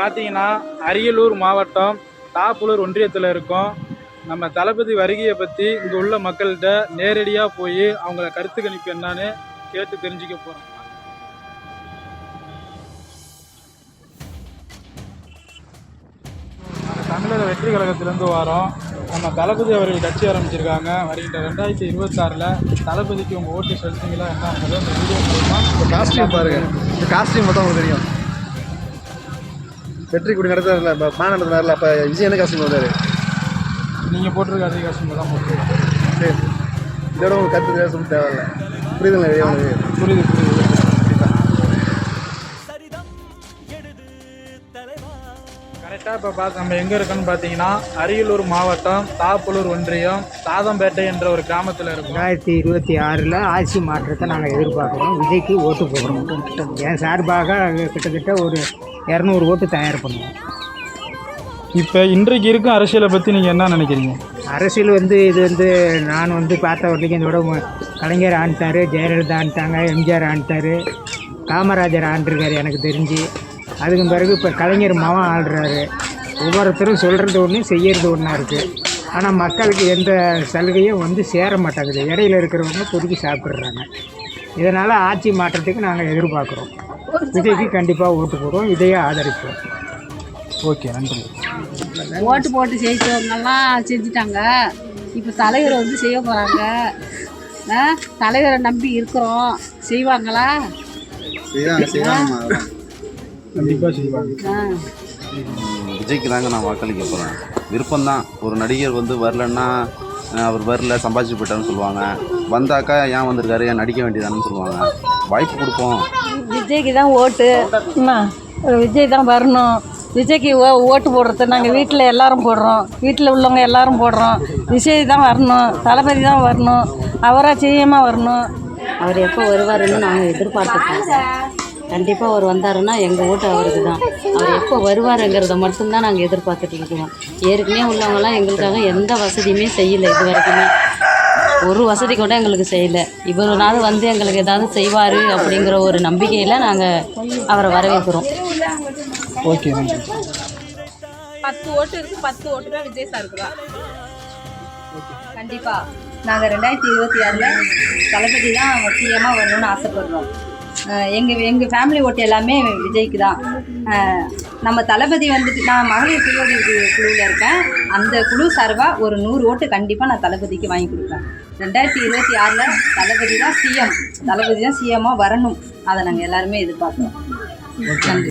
பார்த்தீங்கன்னா அரியலூர் மாவட்டம் தாப்புலூர் ஒன்றியத்தில் இருக்கோம். நம்ம தளபதி வருகையை பற்றி இங்கே உள்ள மக்கள்கிட்ட நேரடியாக போய் அவங்கள கருத்து கணிப்பு என்னன்னு கேட்டு தெரிஞ்சுக்க போகிறோம் தமிழக வெற்றி கழகத்திலேருந்து வரோம். நம்ம தளபதி அவர்கள் கட்சி ஆரம்பிச்சிருக்காங்க. வருகின்ற ரெண்டாயிரத்தி இருபத்தாறில் தளபதிக்கு உங்கள் ஓட்டு செலுத்துங்களா என்ன இந்த வீடியோ மூலமா காஸ்டியூம் பாருங்க. இந்த காஸ்டியூம் மட்டும் உங்களுக்கு தெரியும். வெற்றி குடி நடத்துறாருல இப்போ பானை நடத்துனார்ல அப்போ விஜய் என்ன காஸ்டியூம் வந்தாரு நீங்கள் போட்டிருக்க அதிக காசுங்க தான் போட்டுருக்கோம் சரி. இதோட உங்களுக்கு கருத்து சொல்ல தேவையில்ல. புரியுதுங்களா உங்களுக்கு புரியுது புரியுது கரெக்டாக இப்போ பார்த்து நம்ம எங்கே இருக்கோன்னு பார்த்தீங்கன்னா அரியலூர் மாவட்டம் தாப்புலூர் ஒன்றியம் சாதம்பேட்டை என்ற ஒரு கிராமத்தில் இருக்கோம். ரெண்டாயிரத்தி இருபத்தி ஆறில் ஆட்சி மாற்றத்தை நாங்கள் எதிர்பார்க்குறோம். விஜய்க்கு ஓட்டு போடுறோம். என் சார்பாக கிட்டத்தட்ட ஒரு இரநூறு ஓட்டு தயார் பண்ணுவோம். இப்போ இன்றைக்கு இருக்கும் அரசியலை பற்றி நீங்கள் என்ன நினைக்கிறீங்க? அரசியல் வந்து இது வந்து நான் வந்து பார்த்த வரைக்கும் இதோட கலைஞர் ஆண்டார் ஜெயலலிதா ஆண்டாங்க எம்ஜிஆர் ஆண்டார் காமராஜர் ஆண்டிருக்காரு எனக்கு தெரிஞ்சு. அதுக்கு பிறகு இப்போ கலைஞர் மகன் ஆள்றாரு. ஒவ்வொருத்தரும் சொல்கிறது ஒன்று செய்யறது ஒன்றா இருக்குது ஆனால் மக்களுக்கு எந்த சலுகையும் வந்து சேர மாட்டேங்குது. இடையில இருக்கிறவங்க பொறுக்கி சாப்பிட்றாங்க. இதனால் ஆட்சி மாற்றத்துக்கு நாங்கள் எதிர்பார்க்குறோம். விஜய்க்கு கண்டிப்பாக ஓட்டு போடுவோம் இதையே ஆதரிப்போம். ஓகே நன்றி. ஓட்டு போட்டு ஜெயிச்சவங்கெல்லாம் செஞ்சுட்டாங்க. இப்போ தலைவர் வந்து செய்ய போகிறாங்க தலைவரை நம்பி இருக்கிறோம். செய்வாங்களா? கண்டிப்பாக செய்வாங்க. ஆ. விஜய்க்கு தாங்க நான் வாக்களிக்க போகிறேன் விருப்பம்தான். ஒரு நடிகர் வந்து வரலன்னா அவர் வரல சம்பாதிச்சு போயிட்டாருன்னு சொல்லுவாங்க. வந்தாக்கா ஏன் வந்திருக்காரு? ஏன் நடிக்க வேண்டியதானு சொல்லுவாங்க. வாய்ப்பு கொடுப்போம் விஜய்க்கு தான் ஓட்டு. என்ன விஜய் தான் வரணும். விஜய்க்கு ஓ ஓட்டு போடுறது நாங்கள் வீட்டில் எல்லாரும் போடுறோம். வீட்டில் உள்ளவங்க எல்லாரும் போடுறோம். விஜய் தான் வரணும். தளபதி தான் வரணும். அவராக செய்யாமல் வரணும். அவர் எப்போ வருவாருன்னு நாங்கள் எதிர்பார்த்துருக்கோம். கண்டிப்பாக அவர் வந்தாருன்னா எங்கள் ஓட்டு அவருக்கு தான். அவர் எப்போ வருவாருங்கிறத மட்டும்தான் நாங்கள் எதிர்பார்த்துட்டு இருக்கோம். ஏற்கனவே உள்ளவங்கலாம் எங்களுக்காக எந்த வசதியுமே செய்யலை இது வரைக்குமே ஒரு வசதி கூட எங்களுக்கு செய்யலை. இவருனாலும் வந்து எங்களுக்கு ஏதாவது செய்வார் அப்படிங்கிற ஒரு நம்பிக்கையில் நாங்கள் அவரை வரவேற்கிறோம். ஓகே நன்றி. பத்து ஓட்டு இருக்கு பத்து ஓட்டு தான் விஜய் சாருக்கு தான். கண்டிப்பா. நாங்க ரெண்டாயிரத்தி இருபத்தி ஆறுல தளபதி தான் சிஎம்மா வரணும்னு ஆசைப்படுறோம். அஹ் எங்க எங்க ஃபேமிலி ஓட்டு எல்லாமே விஜய்க்கு தான். நம்ம தளபதி வந்துட்டு நான் மகளிர் சுய உதவி குழுவில் இருக்கேன். அந்த குழு சார்பாக ஒரு நூறு ஓட்டு கண்டிப்பாக நான் தளபதிக்கு வாங்கி கொடுப்பேன். ரெண்டாயிரத்தி இருபத்தி ஆறில் தளபதி தான் சிஎம் தளபதி தான் சிஎம்மாக வரணும். அதை நாங்கள் எல்லாருமே எதிர்பார்க்குறோம். நன்றி.